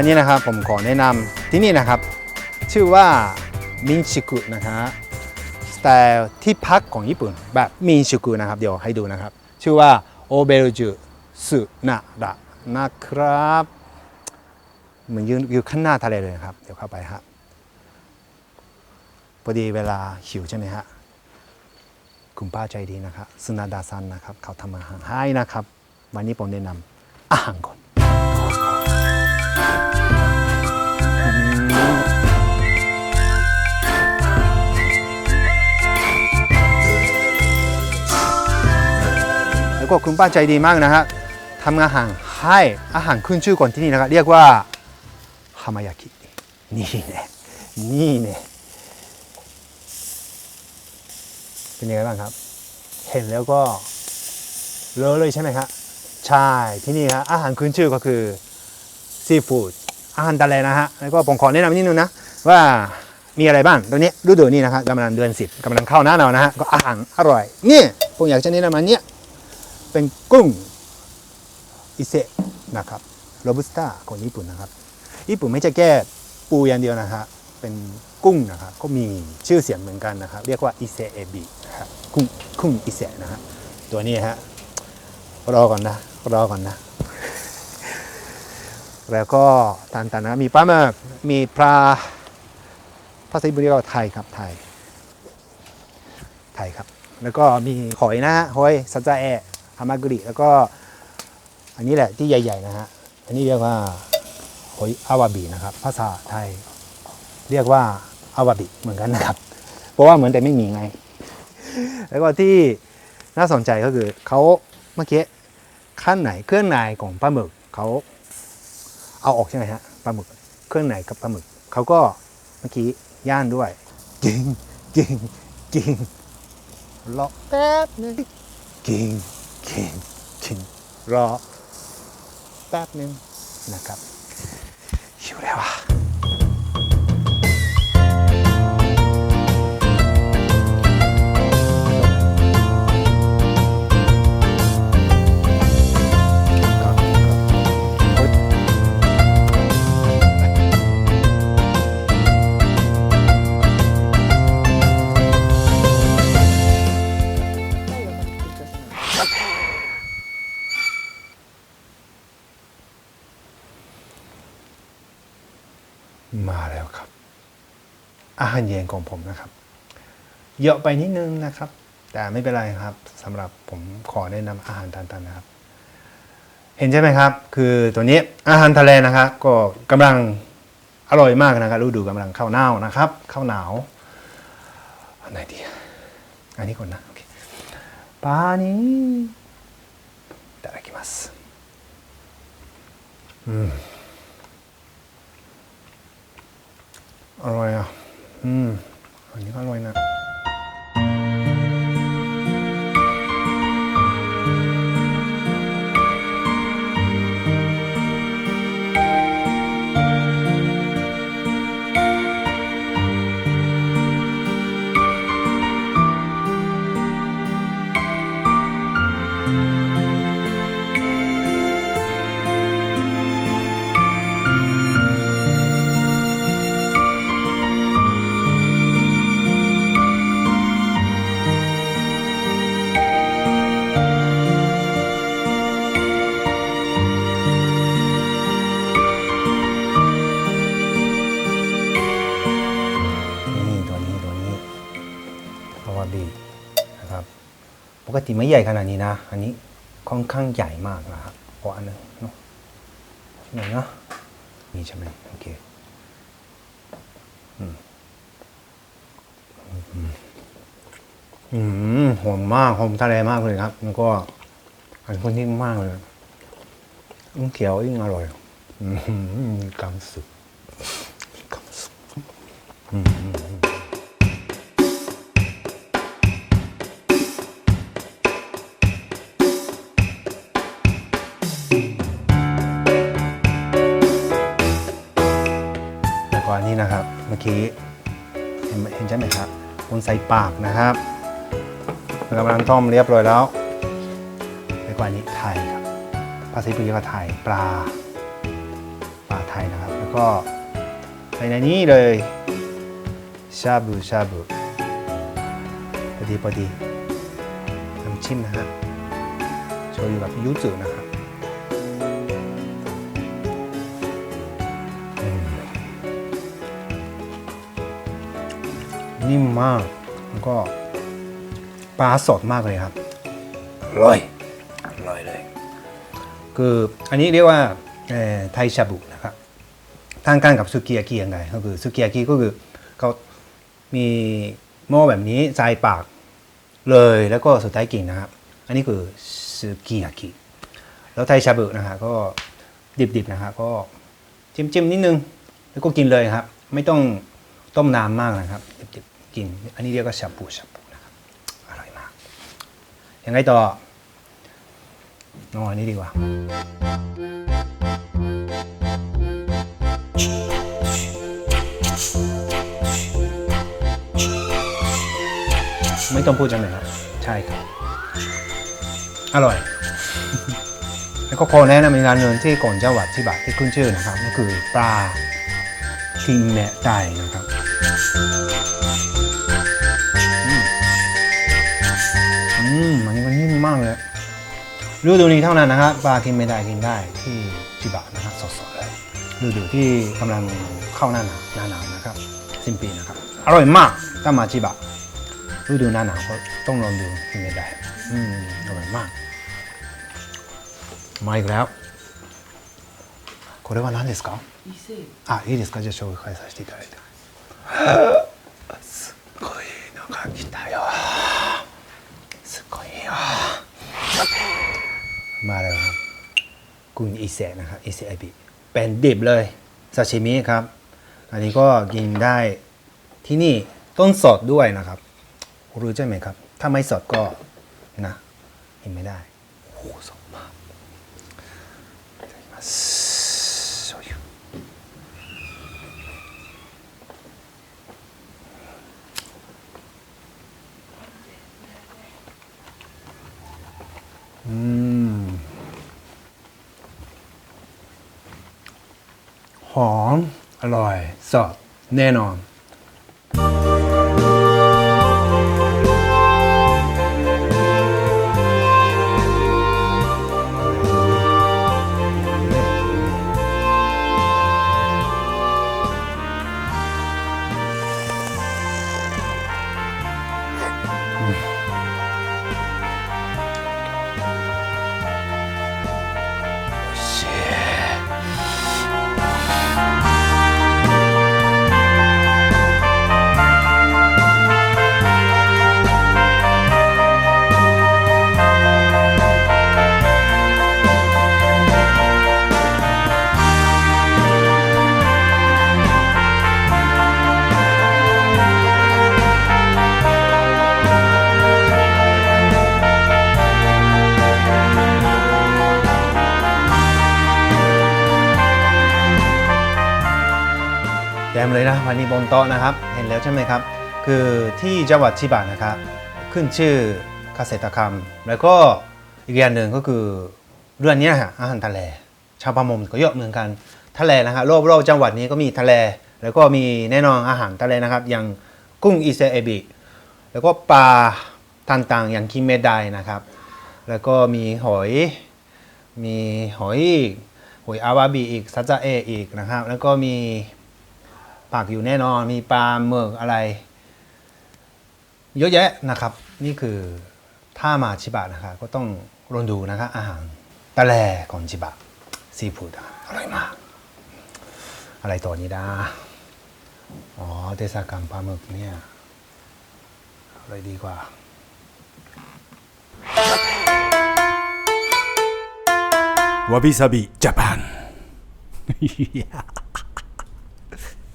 วันนี้นะครับผมขอแนะนำที่นี่นะครับ ชื่อว่ามินชิกุนะคะสไตล์ที่พักของญี่ปุ่นแบบมินชิกุนะครับ เดี๋ยวให้ดูนะครับ ชื่อว่าโอเบลจูสุนาระนะครับเหมือนยืนอยู่ข้างหน้าทะเลเลยนะครับ เดี๋ยวเข้าไปฮะพอดีเวลาหิวใช่ไหมฮะคุณป้าใจดีนะครับสุนาดาซันนะครับ เขาทำอาหารให้นะครับ วันนี้ผมแนะนำอาหารก่อน ก็คุณป้าใจดีมากนะฮะทำอาหารให้อาหารขึ้นชื่อก่อนที่นี่นะครับเรียกว่าฮามายากินี่เนี่ยนี่เนี่ยเป็นยังไงบ้างครับ เห็นแล้วก็เลอะเลยใช่ไหมครับใช่ที่นี่ครับอาหารขึ้นชื่อก็คือซีฟู้ดอาหารทะเลนะฮะแล้วก็ผมขอแนะนำนิดนึงนะว่ามีอะไรบ้างตอนนี้ฤดูนี้นะครับกำลังเดือนสิบกำลังเข้าหน้าหนาวนะฮะก็อาหารอร่อย นี่ผมอยากจะแนะนำอันเนี้ย เป็นกุ้งอิเซะนะครับโรบุสต้าของญี่ปุ่นนะครับ ญี่ปุ่นไม่ใช่แค่ปูอย่างเดียวนะครับเป็นกุ้งนะครับก็มีชื่อเสียงเหมือนกันนะครับเรียกว่าอิเซเอบินะครับกุ้งกุ้งอิเซะนะฮะตัวนี้ฮะรอก่อนนะรอก่อนนะ แล้วก็ทานตานะมีปลาหมึกมีปลาภาษาญี่ปุ่นเรียกว่าไทยครับไทยไทยครับ แล้วก็มีหอยนะฮะหอยซาจาเอะ ฮามากุริแล้วก็อันนี้แหละที่ใหญ่ ๆ นะฮะ อันนี้เรียกว่าหอยอาวาบินะครับ ภาษาไทย เรียกว่าอาวาบิเหมือนกันนะครับ เพราะว่าเหมือนแต่ไม่มีไง แล้วก็ที่น่าสนใจก็คือเขาเมื่อกี้ขั้นไหนเครื่องในของปลาหมึกเขาเอาออกใช่ไหมฮะปลาหมึกเครื่องในกับปลาหมึกเขาก็เมื่อกี้ย่านด้วยกิงกิงกิงรอแป๊บนึงกิง กิงกิงรอแป๊บนึงนะครับหิวแล้วอะ 5,000 เยนของผมนะครับ เยอะไปนิดนึงนะครับ แต่ไม่เป็นไรครับสำหรับผมขอแนะนำอาหารทานๆนะครับ เห็นใช่ไหมครับ คือตัวนี้อาหารทะเลนะครับก็กำลังอร่อยมากนะครับฤดูกำลังข้าวหน้านะครับข้าวหนาวอันไหนดีอันนี้ก่อนนะโอเคปานี้いただきますอんあのね อืมอันนี้ก็อร่อยนะ อาวาบีนะครับ ปกติไม่ใหญ่ขนาดนี้นะ อันนี้ค่อนข้างใหญ่มากนะครับเพราอันนึงเนาะใช่ไหมเนาะนี่ใช่ไหมโอเคอืมอืมหอมมากหอมทะเลมากเลยครับ แล้วก็อันคนที่มากเลยยิ่งเขียวยิ่งอร่อยอืมมีความสุขมีความสุขแล้ วก็อันนี้นะครับ เมื่อกี้เห็นเห็นใช่ไหมครับบนใส่ปากนะครับกำลังต้มเรียบร้อยแล้วแล้วก็อันนี้ไทยครับภาษีปีกว่าไทยปลาปลาไทยนะครับ แล้วก็ใส่ในนี้เลยชาบูชาบูพอดีพอดีน้ำจิ้มนะฮะโชยุกับยูสุนะครับ นิ่มมาก แล้วก็ปลาสดมากเลยครับอร่อยอร่อยเลย คืออันนี้เรียกว่าเอ่อไทยชาบุนะครับทางกันกับสุกิยากิยังไงก็คือสุกิยากิก็คือเขามีหม้อแบบนี้ใส่ปากเลยแล้วก็สุดท้ายกินนะครับ อันนี้คือสุกิยากิแล้วไทยชาบุนะฮะก็ดิบๆนะฮะก็จิ้มๆนิดนึง แล้วก็กินเลยครับ ไม่ต้องต้มน้ำมากนะครับดิบ กินอันนี้เรียกว่าชาบูชาบูนะครับอร่อยมาก ยังไงต่ออ๋อนนี้ดีกว่าไม่ต้องพูดจังเลยครับ ใช่ครับ อร่อย แล้วก็ขอแนะนำอีกร้านหนึ่งที่ก่อนจังหวัดที่บาที่ขึ้นชื่อนะครับนั่นคือปลาคิงแมะไตนะครับมอันนี้มันนิ่มมากเลย ฤดูนี้เท่านั้นนะครับปลากินไม่ได้กินได้ที่จิบะนะครับสดๆเลยฤดูที่กำลังเข้าหน้าหนาวหน้าหนาวนะครับ สิ้นปีนะครับ อร่อยมากถ้ามาจิบะฤดูหน้าหนาวก็ต้องลองดูกินไม่ได้อืมอร่อยมากมาอีกแล้วこれは何ですか伊勢あいいですかじゃあ紹介させていただいて ซียนะครับเอเซียบีเป็นดิบเลยซาชิมิครับ อันนี้ก็กินได้ที่นี่ต้นสดด้วยนะครับ รู้ใช่ไหมครับ ถ้าไม่สดก็นะกินไม่ได้โอ้สดมากอืม อม อร่อย สด แน่นอน อันนี้บนโต๊ะนะครับ เห็นแล้วใช่ไหมครับ คือที่จังหวัดชิบะนะครับ ขึ้นชื่อเกษตรกรรม แล้วก็อีกอย่างหนึ่งก็คือเรื่องนี้ฮะอาหารทะเล ชาวประมงก็เยอะเหมือนกันทะเลนะครับรอบรอบจังหวัดนี้ก็มีทะเล แล้วก็มีแน่นอนอาหารทะเลนะครับ อย่างกุ้งอิเซเอบิแล้วก็ปลาต่างๆ อย่างคิเมดไดนะครับ แล้วก็มีหอย มีหอยอีกหอยอาวาบิอีกซัจจะเออีกนะครับ แล้วก็มี ผักอยู่แน่นอน มีปลาหมึกอะไร เยอะแยะนะครับ นี่คือถ้ามาชิบะนะครับก็ต้องลองดูนะครับอาหารตะแลของชิบะซีฟู้ดนะครับอร่อยมาก อะไรต่อนี้ด้าอ๋อเทศกาลปลาหมึกเนี่ยอะไรดีกว่า わびさびジャパン